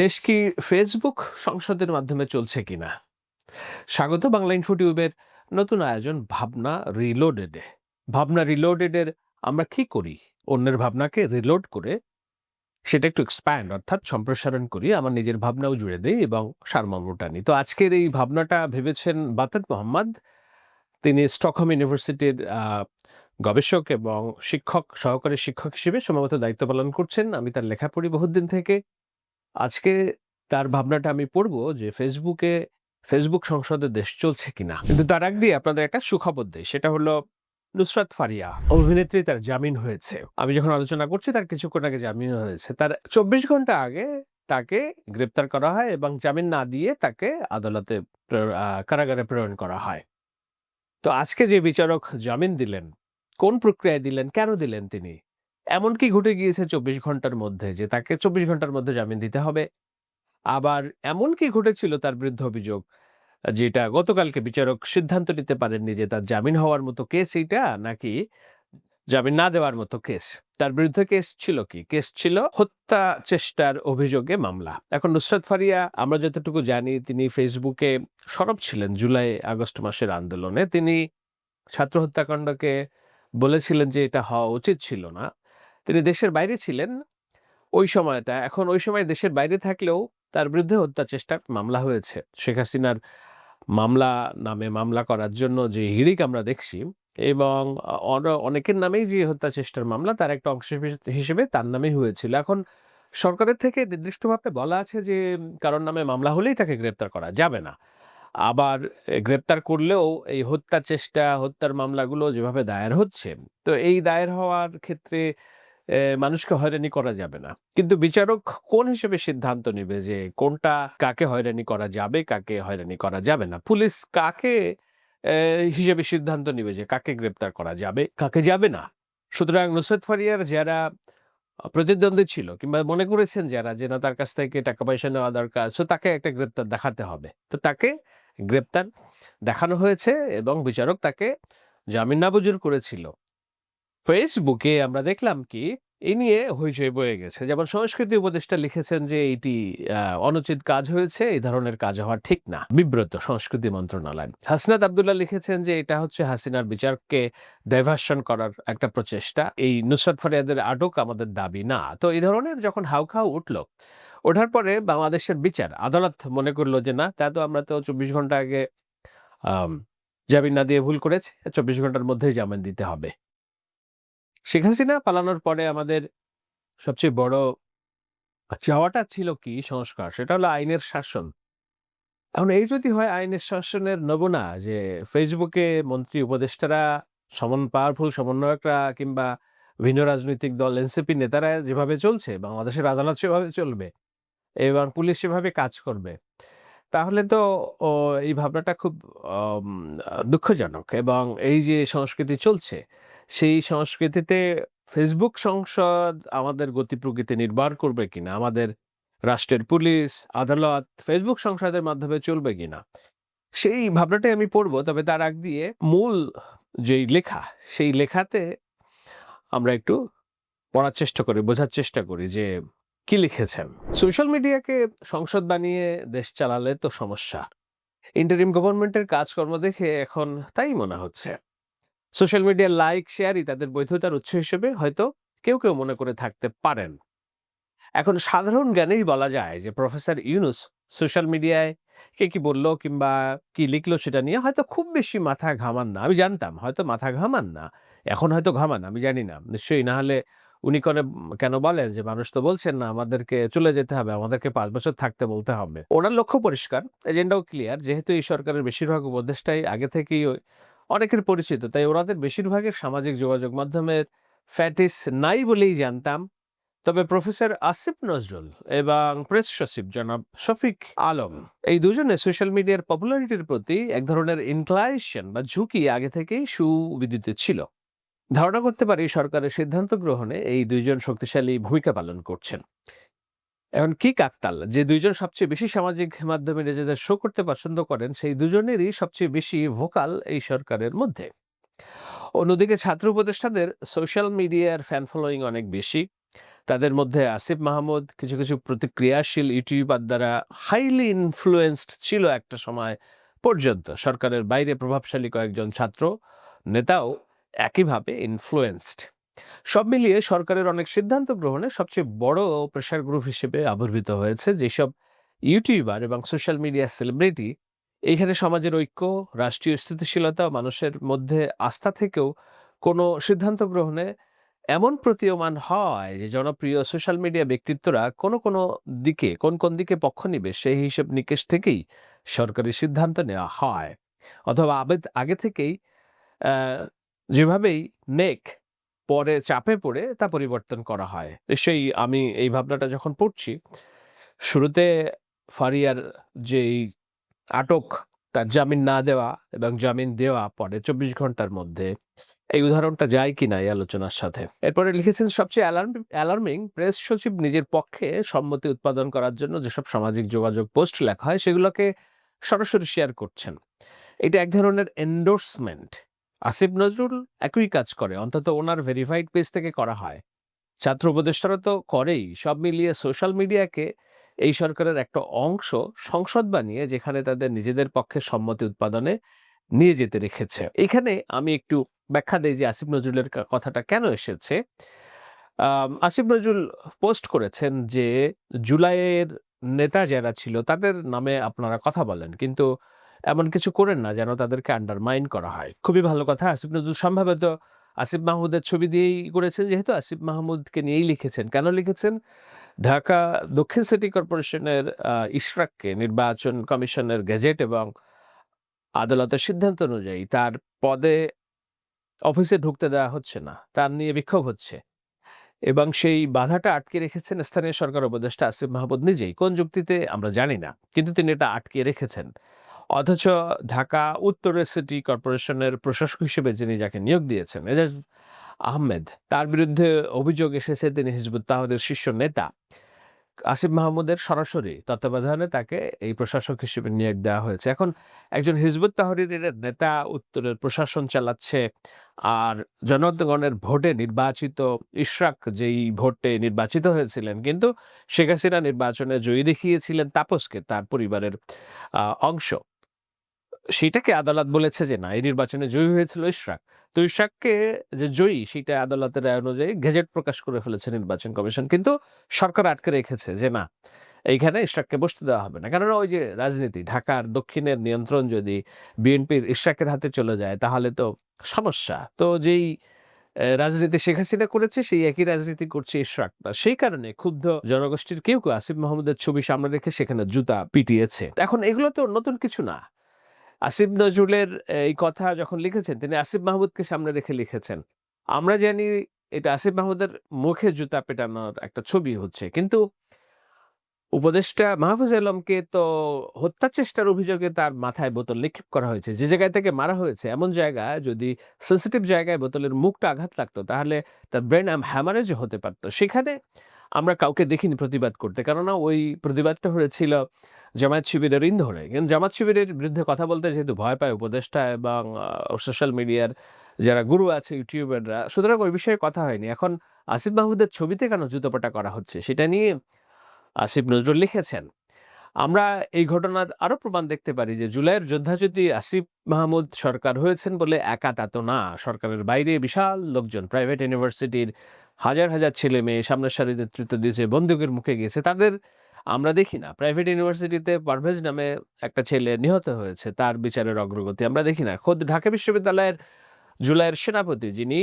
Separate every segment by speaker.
Speaker 1: দেশ কি ফেসবুক সংসদের মাধ্যমে চলছে কিনা? স্বাগত বাংলা ইনফোটিউবের নতুন আয়োজন ভাবনা রিলোডেডে ভাবনা রিলোডেডের আমরা কি করি? অন্যের ভাবনাকে রিলোড করে সেটা একটু এক্সপ্যান্ড অর্থাৎ সম্প্রসারণ করি, আমার নিজের ভাবনাও জুড়ে দিই এবং সারমর্মটা নিই। তো আজকের এই ভাবনাটা ভেবেছেন বাতেদ মোহাম্মদ। তিনি স্টকহোম ইউনিভার্সিটির গবেষক এবং শিক্ষক, সহকারী শিক্ষক হিসেবে সম্ভবত দায়িত্ব পালন করছেন। আমি তার লেখা পড়ি বহুদিন থেকে। আজকে তার ভাবনাটা আমি পড়ব যে ফেসবুকে ফেসবুক সংসদে দেশ চলছে কিনা। কিন্তু তার আগ দিয়ে আপনাদের একটা সুখবর দেয় সেটা হলো নুসরাত ফারিয়া অভিনেত্রী তার জামিন হয়েছে। আমি যখন আলোচনা করছি, তার কিছুক্ষণ আগে জামিন হয়েছে। তার চব্বিশ ঘণ্টা আগে তাকে গ্রেপ্তার করা হয় এবং জামিন না দিয়ে তাকে আদালতে কারাগারে প্রেরণ করা হয়। তো আজকে যে বিচারক জামিন দিলেন, কোন প্রক্রিয়ায় দিলেন, কেন দিলেন তিনি? এমন কি ঘটে গিয়েছে চব্বিশ ঘণ্টার মধ্যে যে তাকে চব্বিশ ঘণ্টার মধ্যে জামিন দিতে হবে। আবার এমন কি ঘটেছিল তার বিরুদ্ধে অভিযোগ, যেটা গতকালকে বিচারক সিদ্ধান্ত নিতে পারেননি যে তার জামিন হওয়ার মতো কেস এইটা নাকি জামিন না দেওয়ার মতো কেস। তার বিরুদ্ধে কেস ছিল কি? কেস ছিল হত্যা চেষ্টার অভিযোগে মামলা। এখন নুসরাত ফারিয়া, আমরা যতটুকু জানি, তিনি ফেসবুকে সরব ছিলেন জুলাই, আগস্ট মাসের আন্দোলনে। তিনি ছাত্র হত্যাকাণ্ডকে বলেছিলেন যে এটা হওয়া উচিত ছিল না। তিনি দেশের বাইরে ছিলেন। ওই সময়টা, এখন ওই সময় দেশের বাইরে থাকলেও তার বিরুদ্ধে হত্যা চেষ্টার মামলা হয়েছে। শেখ হাসিনার মামলা নামে মামলা করার জন্য যে হিড়িক আমরা দেখছি এবং অনেকের নামেই যে হত্যা চেষ্টার মামলা, তার একটা অংশ হিসেবে- তার নামেই হয়েছিল। এখন সরকারের থেকে নির্দিষ্টভাবে বলা আছে যে কারোর নামে মামলা হলেই তাকে গ্রেপ্তার করা যাবে না। আবার গ্রেপ্তার করলেও এই হত্যা চেষ্টা, হত্যার মামলাগুলো যেভাবে দায়ের হচ্ছে, তো এই দায়ের হওয়ার ক্ষেত্রে মানুষকে হয়রানি করা যাবে না। কিন্তু বিচারক কোন হিসেবে সিদ্ধান্ত নেবে যে কোনটা কাকে হয়রানি করা যাবে, কাকে হয়রানি করা যাবে না? পুলিশ কাকে হিসেবে সিদ্ধান্ত নেবে যে কাকে গ্রেপ্তার করা যাবে, কাকে যাবে না? সুতরাং নুসরত ফারিয়ার যারা প্রতিদ্বন্দ্বী ছিল কিংবা মনে করেছেন যারা যে না, তার কাছ থেকে টাকা পয়সা নেওয়া দরকার সো তাকে একটা গ্রেপ্তার দেখাতে হবে। তো তাকে গ্রেপ্তার দেখানো হয়েছে এবং বিচারক তাকে জামিন নামঞ্জুর করেছিল। ফেসবুকে আমরা দেখলাম কি এই নিয়ে হইচই বয়ে গেছে। যেমন সংস্কৃতি উপদেষ্টা লিখেছেন যে, এটি অনুচিত কাজ হয়েছে এই ধরনের কাজ হওয়া ঠিক না। বিব্রত, সংস্কৃতি মন্ত্রণালয়। হাসনাত আবদুল্লাহ লিখেছেন যে, এটা হচ্ছে হাসিনার বিচারকে ডাইভার্সন করার একটা প্রচেষ্টা। এই নুসরাত ফরিয়াদের আটক আমাদের দাবি না। তো এই ধরনের যখন হাউখাউ উঠল, ওঠার পরে বাংলাদেশের বিচার, আদালত মনে করল যে, না, তা তো আমরা তো চব্বিশ ঘণ্টা আগে জামিন না দিয়ে ভুল করেছে, চব্বিশ ঘণ্টার মধ্যেই জামিন দিতে হবে। শেখ হাসিনা পালানোর পরে আমাদের সবচেয়ে বড় চাওয়াটা ছিল কি সংস্কার? সেটা হলো আইনের শাসন। এখন এই যদি হয় আইনের শাসনের নমুনা যে ফেসবুকে মন্ত্রী, উপদেষ্টারা, সমন পাওয়ারফুল সমন্বয়করা কিংবা ভিন্ন রাজনৈতিক দল এনসিপি নেতারা যেভাবে চলছে, বাংলাদেশের আদালত সেভাবে চলবে, এবং পুলিশ সেভাবে কাজ করবে, তাহলে তো এই ভাবনাটা খুব দুঃখজনক, এবং এই যে সংস্কৃতি চলছে সেই সংস্কৃতিতে ফেসবুক সংসদ আমাদের গতি প্রকৃতি নির্ভর করবে কিনা? আমাদের রাষ্ট্রের পুলিশ, আদালত ফেসবুক সংসদের মাধ্যমে চলবে কিনা? সেই ভাবনাটাই আমি পড়ব। তবে তার আগ দিয়ে মূল যেই লেখা, সেই লেখাতে আমরা একটু পড়ার চেষ্টা করি, বোঝার চেষ্টা করি যে কি লিখেছেন। সোশ্যাল মিডিয়াকে সংসদ বানিয়ে দেশ চালালে তো সমস্যা। ইন্টারিম গভর্নমেন্টের কাজকর্ম দেখে এখন তাই মনে হচ্ছে। সোশ্যাল মিডিয়ার লাইক শেয়ারই তাদের বৈধতার উৎস হিসেবে হয়তো কেউ কেউ মনে করে থাকতে পারেন। এখন সাধারণ জ্ঞানেই বলা যায় যে প্রফেসর ইউনুস সোশ্যাল মিডিয়ায় কে কি বলল কিংবা কি লিখলো সেটা নিয়ে হয়তো খুব বেশি মাথা ঘামান না। আমি জানতাম, হয়তো মাথা ঘামান না। এখন হয়তো ঘামান, আমি জানি না। নিশ্চয়ই না হলে উনি করে কেন বলেন যে মানুষ তো বলছেন না, আমাদেরকে চলে যেতে হবে, আমাদেরকে পাঁচ বছর থাকতে বলতে হবে। ওনার লক্ষ্য পরিষ্কার এজেন্ডাও ক্লিয়ার যেহেতু এই সরকারের বেশিরভাগ উপদেষ্টাই আগে থেকেই অনেকের পরিচিত, তাই ওনাদের বেশিরভাগের সামাজিক যোগাযোগ মাধ্যমের ফ্যাটিস নাই বলেই জানতাম। তবে প্রফেসর আসিফ নজরুল এবং প্রেস সচিব জনাব শফিক আলম, এই দুজনে সোশ্যাল মিডিয়ার পপুলারিটির প্রতি এক ধরনের ইনক্লাইশন বা ঝুঁকি আগে থেকেই সুবিদিত ছিল। ধারণা করতে পারি সরকারের সিদ্ধান্ত গ্রহণে এই দুইজন শক্তিশালী ভূমিকা পালন করছেন। এখন কি কাকতাল? যে দুইজন সবচেয়ে বেশি সামাজিক মাধ্যমে নিজেদের শো করতে পছন্দ করেন, সেই দুজনেরই সবচেয়ে বেশি ভোকাল এই সরকারের মধ্যে। অন্যদিকে ছাত্র উপদেষ্টাদের সোশ্যাল মিডিয়ার ফ্যান ফলোয়িং অনেক বেশি। তাদের মধ্যে আসিফ মাহমুদ কিছু কিছু প্রতিক্রিয়াশীল ইউটিউবার দ্বারা হাইলি ইনফ্লুয়েন্সড ছিল একটা সময় পর্যন্ত। সরকারের বাইরে প্রভাবশালী কয়েকজন ছাত্র, নেতাও একইভাবে ইনফ্লুয়েন্সড সব মিলিয়ে সরকারের অনেক সিদ্ধান্ত গ্রহণে সবচেয়ে বড় প্রেশার গ্রুপ হিসেবে আবির্ভূত হয়েছে যেসব ইউটিউবার এবং সোশ্যাল মিডিয়া সেলিব্রিটি এইখানে সমাজের ঐক্য, রাষ্ট্রীয় স্থিতিশীলতা মানুষের মধ্যে আস্থা থেকেও কোনো সিদ্ধান্ত গ্রহণে এমন প্রতীয়মান হয় যে জনপ্রিয় সোশ্যাল মিডিয়া ব্যক্তিত্বরা কোনো কোনো দিকে, কোন কোন দিকে পক্ষ নিবে সেই হিসেব নিকেশ থেকেই সরকারি সিদ্ধান্ত নেওয়া হয়। অথবা আগে থেকেই যেভাবেই নেক পরে চাপে পড়ে তা পরিবর্তন করা হয়। সেই আমি এই ভাবনাটা যখন পড়ছি, শুরুতে ফারিয়ার যেই আটক, তার জামিন না দেওয়া এবং জামিন দেওয়া পরে চব্বিশ ঘণ্টার মধ্যে, এই উদাহরণটা যায় কিনা এই আলোচনার সাথে? এরপরে লিখেছেন, সবচেয়ে অ্যালার্মিং প্রেস সচিব নিজের পক্ষে সম্মতি উৎপাদন করার জন্য যেসব সামাজিক যোগাযোগ পোস্ট লেখা হয়, সেগুলোকে সরাসরি শেয়ার করছেন। এটা এক ধরনের এন্ডোর্সমেন্ট আসিফ নজরুল একই কাজ করে, অন্তত ওনার ভেরিফাইড পেজ থেকে করা হয়। ছাত্র উপদেষ্টারা তো করেই, সব মিলিয়ে সোশ্যাল মিডিয়াকে এই সরকারের একটা অংশ, সংসদ বানিয়ে যেখানে তাদের নিজেদের পক্ষে সম্মতি উৎপাদনে নিয়ে যেতে রেখেছে। এখানে আমি একটু ব্যাখ্যা দিই যে আসিফ নজরুলের কথাটা কেন এসেছে। আসিফ নজরুল পোস্ট করেছেন যে, জুলাইয়ের নেতা যারা ছিল, তাদের নামে আপনারা কথা বলেন, কিন্তু এমন কিছু করেন না যেন তাদেরকে আন্ডারমাইন করা হয়। খুবই ভালো কথা। আসিফ নজরুল সম্ভবত আসিফ মাহমুদের ছবি দিয়েই করেছেন, যেহেতু আসিফ মাহমুদকে নিয়েই লিখেছেন। কেন লিখেছেন? ঢাকা দক্ষিণ সিটি কর্পোরেশনের ইশরাককে নির্বাচন কমিশনের গেজেট এবং আদালতের সিদ্ধান্ত অনুযায়ী তার পদে অফিসে ঢুকতে দেওয়া হচ্ছে না। তার নিয়ে বিক্ষোভ হচ্ছে। এবং সেই বাধাটা আটকে রেখেছেন স্থানীয় সরকার উপদেষ্টা আসিফ মাহমুদ নিজেই। কোন যুক্তিতে আমরা জানি না, কিন্তু তিনি এটা আটকে রেখেছেন। অথচ ঢাকা উত্তরের সিটি কর্পোরেশনের প্রশাসক হিসেবে যিনি যাকে নিয়োগ দিয়েছেন, এজাজ আহমেদ, তার বিরুদ্ধে অভিযোগ এসেছে তিনি হিজবুত তাহদের শীর্ষ নেতা। আসিফ মাহমুদের সরাসরি তত্ত্বাবধানে তাকে এই প্রশাসক হিসেবে নিয়োগ দেওয়া হয়েছে। এখন একজন হিজবুত তাহরিরের নেতা উত্তরের প্রশাসন চালাচ্ছে আর জনগণের ভোটে নির্বাচিত, ইশরাক যেই ভোটে নির্বাচিত হয়েছিলেন, কিন্তু শেখ হাসিনা নির্বাচনে জয়ী দেখিয়েছিলেন তাপসকে, তার পরিবারের অংশ। সেটাকে আদালত বলেছে যে, না, এই নির্বাচনে জয়ী হয়েছিল ইশরাক। তো ইশরাককে যে জয়ী, সেটা আদালতের রায় অনুযায়ী গেজেট প্রকাশ করে ফেলেছে নির্বাচন কমিশন। কিন্তু সরকার আটকে রেখেছে যে, না, এইখানে ইশরাককে বসতে দেওয়া হবে না। কেননা ওই যে রাজনীতি, ঢাকার দক্ষিণের নিয়ন্ত্রণ যদি বিএনপির ইশরাকের হাতে চলে যায়, তাহলে তো সমস্যা। তো যেই রাজনীতি শেখ হাসিনা করেছে, সেই একই রাজনীতি করছে ইশরাক। সেই কারণে ক্ষুব্ধ জনগোষ্ঠীর কেউ কেউ, আসিফ মাহমুদের ছবি সামনে রেখে সেখানে জুতা পিটিয়েছে। এখন এগুলো তো নতুন কিছু না। আসিফ নজরুলের এই কথা যখন লিখেছেন, তিনি আসিফ মাহমুদকে সামনে রেখে লিখেছেন। আমরা জানি এটা আসিফ মাহমুদের মুখে জুতা পেটানোর একটা ছবি হচ্ছে। কিন্তু উপদেষ্টা মাহফুজ আলমকে তো হত্যা চেষ্টার অভিযোগে তার মাথায় বোতল নিক্ষেপ করা হয়েছে। যে জায়গায় থেকে মারা হয়েছে, এমন জায়গা যদি সেন্সিটিভ জায়গায় বোতলের মুখটা আঘাত লাগতো, তাহলে তার ব্রেন হ্যামারেজ হতে পারতো। সেখানে আমরা কাউকে দেখিনি প্রতিবাদ করতে। কেননা ওই প্রতিবাদটা হয়েছিল জামায়াত শিবিরের ইন্ধনে। কিন্তু জামাত শিবিরের বিরুদ্ধে কথা বলতে যেহেতু ভয় পায় উপদেষ্টা এবং সোশ্যাল মিডিয়ার যারা গুরু আছে, ইউটিউবাররা, সুতরাং ওই বিষয়ে কথা হয়নি। এখন আসিফ মাহমুদের ছবিতে কেন জুতোপাটা করা হচ্ছে সেটা নিয়ে আসিফ নজরুল লিখেছেন। আমরা এই ঘটনার আরও প্রমাণ দেখতে পারি যে জুলাইয়ের যোদ্ধা যদি আসিফ মাহমুদ সরকার হয়েছেন বলে একা তা তো না। সরকারের বাইরে বিশাল লোকজন প্রাইভেট ইউনিভার্সিটির হাজার হাজার ছেলে মেয়ে সামনের সারি নেতৃত্ব দিয়েছে বন্দুকের মুখে গিয়েছে। তাদের আমরা দেখি না। প্রাইভেট ইউনিভার্সিটিতে পারভেজ নামে একটা ছেলে নিহত হয়েছে, তার বিচারের অগ্রগতি আমরা দেখি না। খোদ ঢাকা বিশ্ববিদ্যালয়ের জুলাইয়ের সেনাপতি যিনি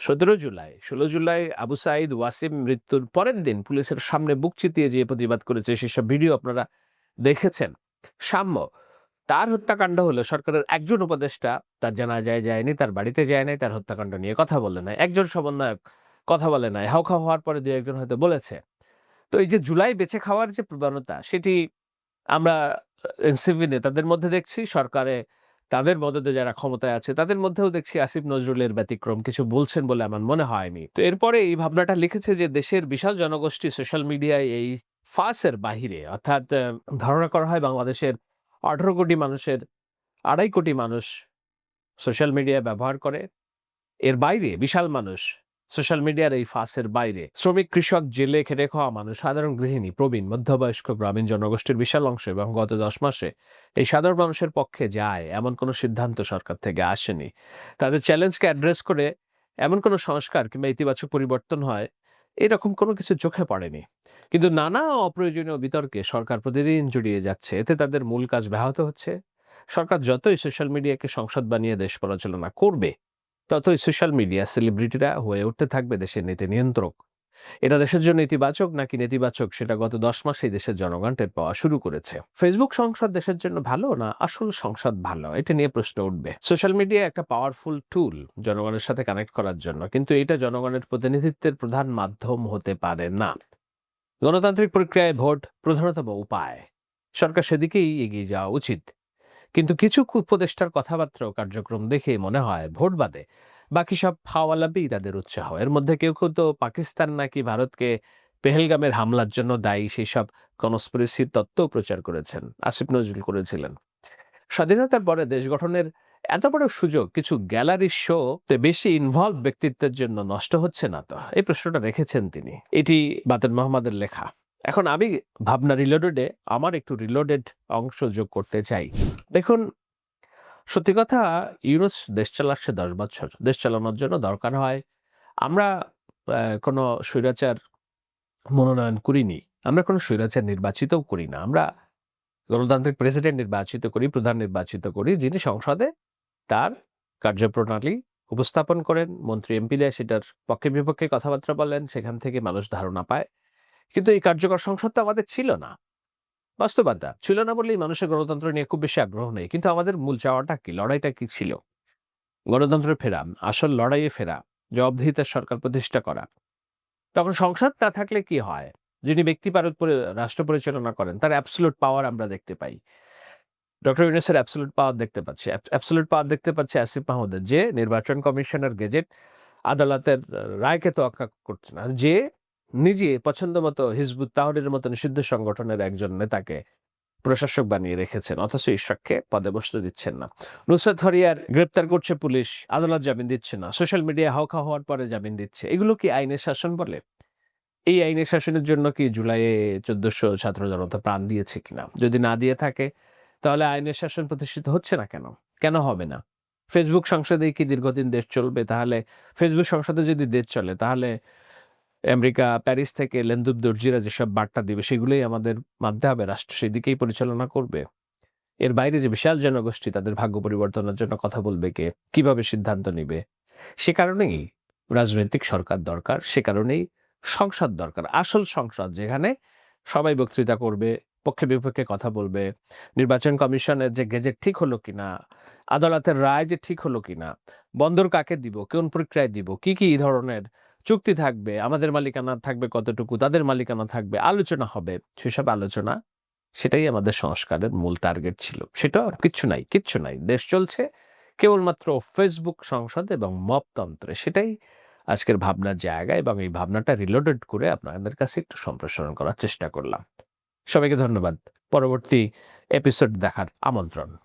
Speaker 1: সতেরো জুলাই, ষোলো জুলাই আবু সাইদ ওয়াসিম মৃত্যুর পরের দিন পুলিশের সামনে বুক চিতিয়ে যে প্রতিবাদ করেছে সেসব ভিডিও আপনারা দেখেছেন। সাম্য, তার হত্যাকাণ্ড হলো সরকারের একজন উপদেষ্টা, তার জানা যায়, যায়নি, তার বাড়িতে যায় নাই, তার হত্যাকাণ্ড নিয়ে কথা বলে নাই। একজন সমন্বয়ক কথা বলে নাই। হাওখা হওয়ার পরে দু একজন হয়তো বলেছে তো এই যে জুলাই বেছে খাওয়ার যে প্রবণতা, সেটি আমরা এনসিপি নেতাদের মধ্যে দেখছি, সরকারে তাদের মদতে যারা ক্ষমতায় আছে, তাদের মধ্যেও দেখছি আসিফ নজরুলের ব্যতিক্রম। কিছু বলছেন বলে আমার মনে হয়নি। তো এরপরে এই ভাবনাটা লিখেছে যে দেশের বিশাল জনগোষ্ঠী সোশ্যাল মিডিয়ায় এই ফাঁসের বাহিরে, অর্থাৎ ধারণা করা হয় বাংলাদেশের আঠারো কোটি মানুষের আড়াই কোটি মানুষ সোশ্যাল মিডিয়া ব্যবহার করে। এর বাইরে বিশাল মানুষ সোশ্যাল মিডিয়ার এই ফাঁসের বাইরে শ্রমিক, কৃষক, জেলে খেটে খাওয়া মানুষ, সাধারণ গৃহিণী, প্রবীণ, মধ্যবয়স্ক, গ্রামীণ জনগোষ্ঠীর বিশাল অংশ এবং গত দশ মাসে এই সাধারণ মানুষের পক্ষে যায় এমন কোনো সিদ্ধান্ত সরকার থেকে আসেনি। তাদের চ্যালেঞ্জকে অ্যাড্রেস করে এমন কোনো সংস্কার কিংবা ইতিবাচক পরিবর্তন হয়, এরকম কোনো কিছু চোখে পড়েনি। কিন্তু নানা অপ্রয়োজনীয় বিতর্কে সরকার প্রতিদিন জড়িয়ে যাচ্ছে, এতে তাদের মূল কাজ ব্যাহত হচ্ছে। সরকার যতই সোশ্যাল মিডিয়াকে সংসদ বানিয়ে দেশ পরিচালনা করবে ততই সোশ্যাল মিডিয়া সেলিব্রিটিরা হয়ে উঠতে থাকবে দেশের নীতি নিয়ন্ত্রক। এটা দেশের জন্য ইতিবাচক নাকি নেতিবাচক সেটা গত দশ মাসেই দেশের জনগণ টের পাওয়া শুরু করেছে। ফেসবুক সংসদ দেশের জন্য ভালো না আসল সংসদ ভালো? এটা নিয়ে প্রশ্ন উঠবে। সোশ্যাল মিডিয়া একটা পাওয়ারফুল টুল জনগণের সাথে কানেক্ট করার জন্য, কিন্তু এটা জনগণের প্রতিনিধিত্বের প্রধান মাধ্যম হতে পারে না। গণতান্ত্রিক প্রক্রিয়ায় ভোট প্রধানতম উপায়। সরকার সেদিকেই এগিয়ে যাওয়া উচিত। কিন্তু কিছু উপদেষ্টার কথাবার্তা কার্যক্রম দেখে মনে হয় ভোট বাদে। বাকি সব হাওয়ালাবেই তাদের উৎসাহ। এর মধ্যে কেউ কেউ তো পাকিস্তান নাকি ভারতকে পেহেলগামের হামলার জন্য দায়ী সেই সব কনস্পিরেসির তত্ত্ব প্রচার করেছেন, আসিফ নজরুল করেছিলেন। স্বাধীনতার পরে দেশ গঠনের এত বড় সুযোগ, কিছু গ্যালারি শো বেশি ইনভলভ ব্যক্তিত্বের জন্য নষ্ট হচ্ছে না তো? এই প্রশ্নটা রেখেছেন তিনি। এটি বাতেন মোহাম্মদের লেখা। এখন আমি ভাবনা রিলোডেডে আমার একটু রিলোডেড অংশ যোগ করতে চাই। দেখুন, সত্যি কথা ইউরোস দেশ চালাচ্ছে দশ বছর। দেশ চালানোর জন্য দরকার হয়। আমরা কোনো স্বৈরাচার মনোনয়ন করিনি। আমরা কোনো স্বৈরাচার নির্বাচিতও করি না। আমরা গণতান্ত্রিক প্রেসিডেন্ট নির্বাচিত করি, প্রধান নির্বাচিত করি, যিনি সংসদে তার কার্যপ্রণালী উপস্থাপন করেন। মন্ত্রী এমপিরা সেটার পক্ষে বিপক্ষে কথাবার্তা বলেন। সেখান থেকে মানুষ ধারণা পায়। কিন্তু এই কার্যকর সংসদ তো আমাদের ছিল না। বাস্তবতা ছিল না বলেই মানুষের গণতন্ত্র নিয়ে খুব বেশি আগ্রহ নেই, কিন্তু আমাদের মূল চাওয়াটা কি? লড়াইটা কি ছিল? গণতন্ত্রে ফেরা, আসল লড়াইয়ে ফেরা জবাবদিহিতার সরকার প্রতিষ্ঠা করা। তখন সংসদ না থাকলে কি হয়? যিনি ব্যক্তি পারদ পরি, রাষ্ট্র পরিচালনা করেন, তার অ্যাবসলুট পাওয়ার আমরা দেখতে পাই। ডক্টর ইউনুসের অ্যাবসলুট পাওয়ার দেখতে পাচ্ছি। অ্যাবসলুট পাওয়ার দেখতে পাচ্ছি আসিফ মাহমুদের যে নির্বাচন কমিশনের গেজেট আদালতের, রায়কে তোয়াক্কা করছে না। যে নিজে পছন্দ মতো হিজবুত তাহরের মতো নিষিদ্ধ সংগঠনের একজন নেতাকে প্রশাসক বানিয়ে রেখেছেন, অথচ ঈশ্বরকে পদে বসতে দিচ্ছেন না। নুসরাত হরিয়ার গ্রেপ্তার করছে পুলিশ, আদালত জামিন দিচ্ছে না, সোশ্যাল মিডিয়া হাওকা হওয়ার পরে জামিন দিচ্ছে। এগুলো কি আইনের শাসন বলে? এই আইনের শাসনের জন্য কি জুলাইয়ে চোদ্দশো ছাত্র জনতা প্রাণ দিয়েছে কিনা? যদি না দিয়ে থাকে, তাহলে আইনের শাসন প্রতিষ্ঠিত হচ্ছে না কেন? কেন হবে না? ফেসবুক সংসদে কি দীর্ঘদিন দেশ চলবে? তাহলে ফেসবুক সংসদে যদি দেশ চলে, তাহলে আমেরিকা, প্যারিস থেকে লেন্দুব দর্জিরা যেসব বার্তা দিবে, সেগুলোই আমাদের হবে। রাষ্ট্র সেদিকেই পরিচালনা করবে। এর বাইরে যে বিশাল জনগোষ্ঠী, তাদের ভাগ্য পরিবর্তনের জন্য কথা বলবে কে? কীভাবে সিদ্ধান্ত নিবে? সে কারণেই রাজনৈতিক সরকার দরকার, সে কারণেই সংসদ দরকার। আসল সংসদ যেখানে সবাই বক্তৃতা করবে, পক্ষে বিপক্ষে কথা বলবে, নির্বাচন কমিশনের যে গেজেট ঠিক হলো কিনা, আদালতের রায় যে ঠিক হলো কিনা, বন্দর কাকে দিব, কোন প্রক্রিয়ায় দিব, কি কি ধরনের চুক্তি থাকবে, আমাদের মালিকানা থাকবে কতটুকু, তাদের মালিকানা থাকবে, আলোচনা হবে। সেসব আলোচনা, সেটাই আমাদের সংস্কারের মূল টার্গেট ছিল। সেটা কিচ্ছু নাই কিচ্ছু নাই। দেশ চলছে, কেবলমাত্র ফেসবুক সংসদ এবং মপতন্ত্রে সেটাই আজকের ভাবনার জায়গা এবং এই ভাবনাটা রিলোডেড করে আপনাদের কাছে একটু সম্প্রসারণ করার চেষ্টা করলাম। সবাইকে ধন্যবাদ। পরবর্তী এপিসোড দেখার আমন্ত্রণ।